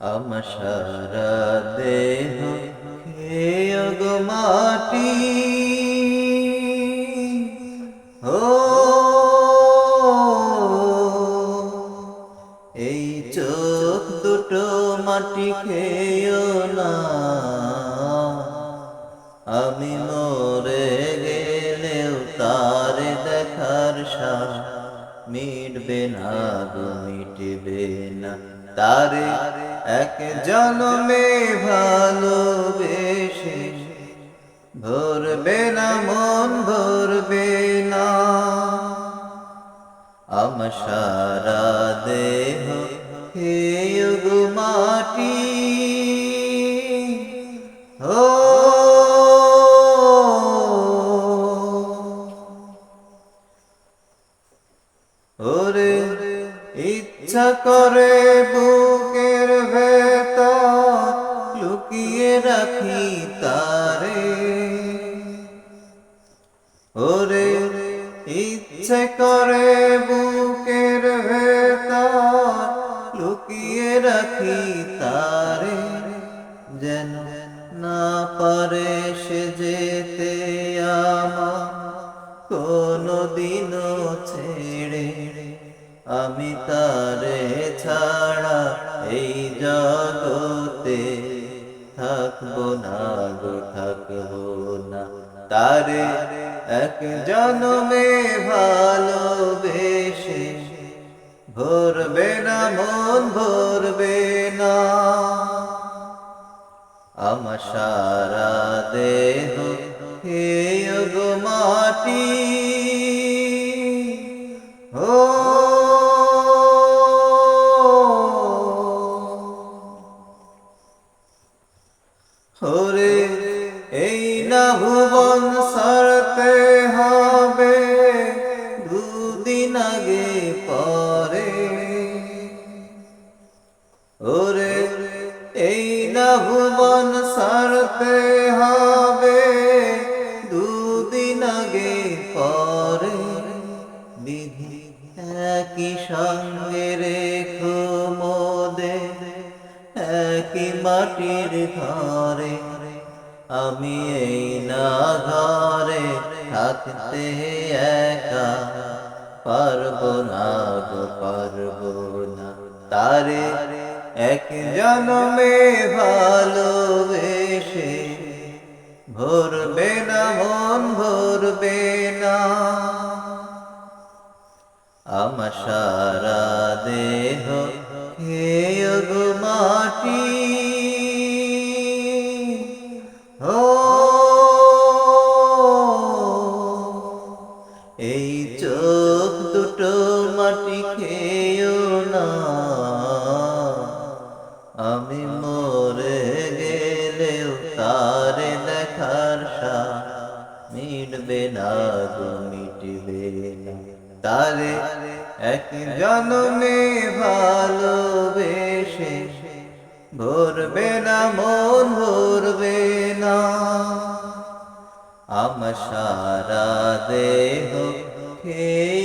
আমার সারা দেহ খেয়ে গো মাটি। ও, এই চোখ দুটো মাটি খেয়েও না। আমি মরে মিটবে না মিটবে না। তারে এক জন্মে ভালোবেসে, ভরবে না, মন ভরবে না। আমার সারা দেহ হে করে বুকের ভেতর লুকিয়ে রাখি তারে। ওরে ইচ্ছে করে বুকের ভেতর লুকিয়ে রাখি তারে। যেন না পারে সে যেতে আমি তারে ছাড়া এই জগতে থাকব না গো, থাকব না। তারে এক জন্মে ভালোবেসে ভরবে না, মন ভরবে না। আমার সারা দেহ, হে গো মাটি হরে এই না ভুবন সারতে হবে দুদিন আগে পরে। ওরে এই না ভুবন সারতে হবে দুদিন আগে পরে। বিধি একই সঙ্গে মাটির ঘরে, আমি এই না ঘরে থাকতে একা। পারব না গো, পারব না। তারে এক জন্মে ভালোবেসে, ভরবে না, মন ভরবে না। আমার সারা দেহ এই চোখ দুটো মাটি খেয়েও না। আমি মরে গেলেও তারে দেখার সাথ মিটবে না গো, মিটবে তারে এক জন্মে ভালোবেসে ভরবে না, মন ভরবে না। আমার সারা দেহ খেয়ে